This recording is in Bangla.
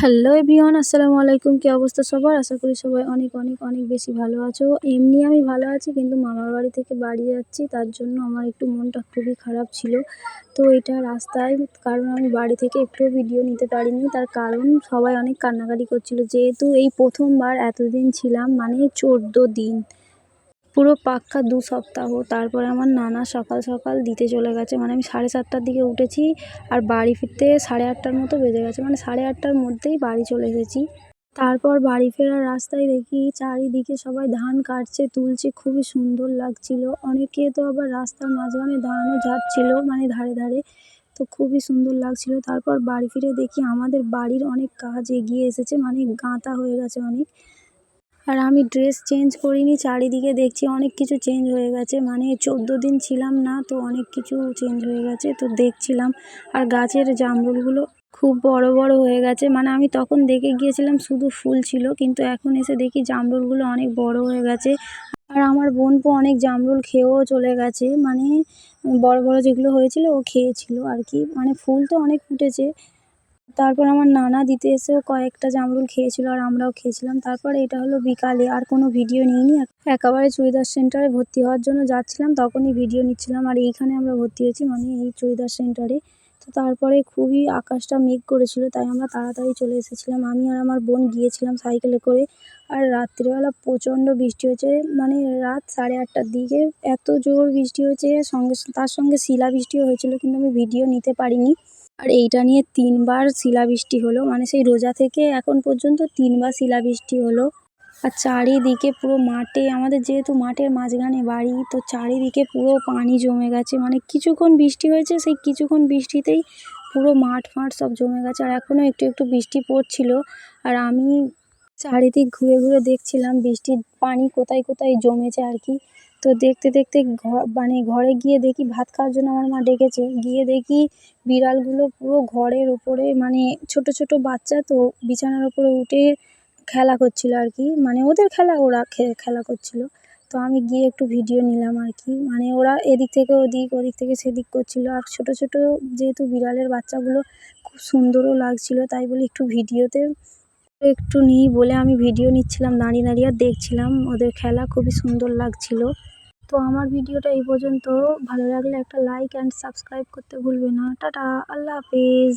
হ্যালো এভরিওয়ান, আসসালামু আলাইকুম। কী অবস্থা সবার? আশা করি সবাই অনেক অনেক অনেক বেশি ভালো আছো। এমনি আমি ভালো আছি, কিন্তু মামার বাড়ি থেকে বাড়ি যাচ্ছি, তার জন্য আমার একটু মনটা খুবই খারাপ ছিল। তো এটা রাস্তায়, কারণ আমি বাড়ি থেকে একটুও ভিডিও নিতে পারিনি। তার কারণ সবাই অনেক কান্নাকাটি করছিল। যেহেতু এই প্রথমবার এতদিন ছিলাম মানে চোদ্দ দিন। পুরো পাক্কা দু সপ্তাহ। তারপরে আমার নানা সকাল সকাল দিতে চলে গেছে। মানে আমি সাড়ে সাতটার দিকে উঠেছি আর বাড়ি ফিরতে সাড়ে আটটার মতো বেজে গেছে। মানে সাড়ে আটটার মধ্যেই বাড়ি চলে এসেছি। তারপর বাড়ি ফেরার রাস্তায় দেখি চারিদিকে সবাই ধান কাটছে, তুলছে। খুবই সুন্দর লাগছিল। অনেকে তো আবার রাস্তার মাঝখানে ধানও যাচ্ছিল মানে ধারে ধারে। তো খুবই সুন্দর লাগছিল। তারপর বাড়ি ফিরে দেখি আমাদের বাড়ির অনেক কাজ এগিয়ে এসেছে। মানে গাঁথা হয়ে গেছে অনেক। আর আমি ড্রেস চেঞ্জ করিনি, চারিদিকে দেখছি অনেক কিছু চেঞ্জ হয়ে গেছে। মানে চোদ্দ দিন ছিলাম না, তো অনেক কিছু চেঞ্জ হয়ে গেছে, তো দেখছিলাম। আর গাছের জামরুলগুলো খুব বড় বড় হয়ে গেছে। মানে আমি তখন দেখে গিয়েছিলাম শুধু ফুল ছিল, কিন্তু এখন এসে দেখি জামরুলগুলো অনেক বড় হয়ে গেছে। আর আমার বোনপো অনেক জামরুল খেয়েও চলে গেছে। মানে বড় বড় যেগুলো হয়েছিল ও খেয়েছিল আর কি। মানে ফুল তো অনেক ফুটেছে। তারপর আমার নানা দিতে এসেও কয়েকটা জামরুল খেয়েছিল আর আমরাও খেয়েছিলাম। তারপর এটা হলো বিকালে, আর কোনো ভিডিও নিইনি। একেবারে চুড়িদার সেন্টারে ভর্তি হওয়ার জন্য যাচ্ছিলাম, তখনই ভিডিও নিচ্ছিলাম। আর এইখানে আমরা ভর্তি হয়েছি মানে এই চুড়িদার সেন্টারে। তো তারপরে খুবই আকাশটা মেঘ করেছিল, তাই আমরা তাড়াতাড়ি চলে এসেছিলাম। আমি আর আমার বোন গিয়েছিলাম সাইকেলে করে, আর রাত্রিবেলা প্রচণ্ড বৃষ্টি হয়েছে। মানে রাত সাড়ে আটটার দিকে এত জোর বৃষ্টি হয়েছে, সঙ্গে তার সঙ্গে শিলাবৃষ্টিও হয়েছিল, কিন্তু আমি ভিডিও নিতে পারিনি। আর এইটা নিয়ে তিনবার শিলাবৃষ্টি হলো মানে সেই রোজা থেকে এখন পর্যন্ত তিনবার শিলাবৃষ্টি হলো। আর চারিদিকে পুরো মাঠে, আমাদের যেহেতু মাঠের মাঝখানে বাড়ি, তো চারিদিকে পুরো পানি জমে গেছে। মানে কিছুক্ষণ বৃষ্টি হয়েছে, সেই কিছুক্ষণ বৃষ্টিতেই পুরো মাঠ ফাট সব জমে গেছে। আর এখনও একটু একটু বৃষ্টি পড়ছিল। আর আমি চারিদিক ঘুরে ঘুরে দেখছিলাম বৃষ্টির পানি কোথায় কোথায় জমেছে আর কি। তো দেখতে দেখতে ঘর মানে ঘরে গিয়ে দেখি ভাত খাওয়ার জন্য আমার মা ডেকেছে। গিয়ে দেখি বিড়ালগুলো পুরো ঘরের ওপরে মানে ছোট ছোট বাচ্চা তো বিছানার ওপরে উঠে খেলা করছিল আর কি। মানে ওদের খেলা, ওরা খেলা করছিল। তো আমি গিয়ে একটু ভিডিও নিলাম আর কি। মানে ওরা এদিক থেকে ওদিক ওদিক থেকে সেদিক করছিল। আর ছোট ছোট যেহেতু বিড়ালের বাচ্চাগুলো খুব সুন্দরও লাগছিল, তাই বলে একটু ভিডিওতে একটু নিই বলে আমি ভিডিও নিচ্ছিলাম, দাঁড়িয়ে দাঁড়িয়ে আর দেখছিলাম। ওদের খেলা খুবই সুন্দর লাগছিল। তো আমার ভিডিওটা এই পর্যন্ত। ভালো লাগলে একটা লাইক অ্যান্ড সাবস্ক্রাইব করতে ভুলবে না। টাটা, আল্লাহ হাফেজ।